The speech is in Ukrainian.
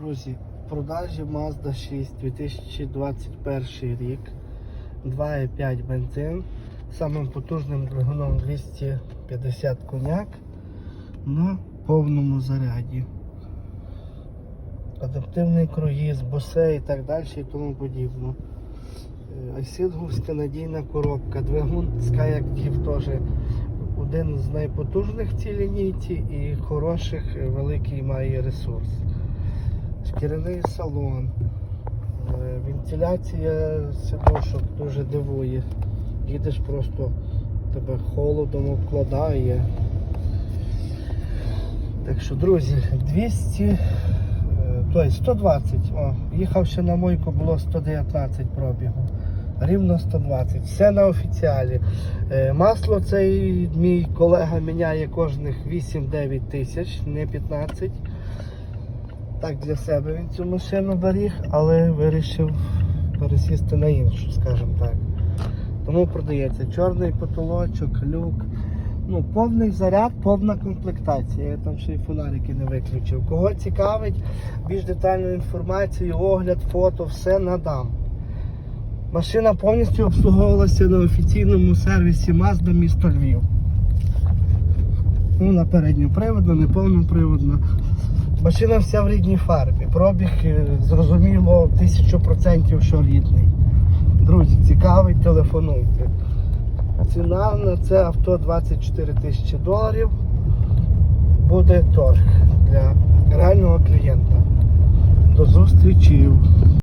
Друзі, в продажі Mazda 6 2021 рік. 2,5 бензин. Самим потужним двигуном 250 коняк на повному заряді. Адаптивний круїз, босе і так далі і тому подібне. Е, надійна коробка. Двигун Skyactiv теж один з найпотужних в цій лінійці і хороших, е, великий має ресурс. Шкіряний салон, е, вентиляція сидушок дуже дивує. Їдеш просто тебе холодом обкладає. Так що, друзі, 200, е, тобто 120. О, їхав ще на мойку, було 119 пробігу. Рівно 120. Все на офіціалі. Е, Масло цей мій колега міняє кожних 8-9 тисяч, не 15. Так для себе він цю машину беріг, але вирішив пересісти на іншу, скажімо так. Тому продається чорний потолочок, люк. Ну, повний заряд, повна комплектація. Я там ще й фонарики не виключив. Кого цікавить, більш детальну інформацію, огляд, фото, все надам. Машина повністю обслуговувалася на офіційному сервісі Mazda місто Львів. Ну, на передньоприводна, не повноприводна. Машина вся в рідній фарбі. Пробіг е, зрозуміло тисячу процентів, що рідний. Друзі, цікавий, телефонуйте. Ціна на це авто 24 тисячі доларів. Буде торг для реального клієнта. До зустрічі.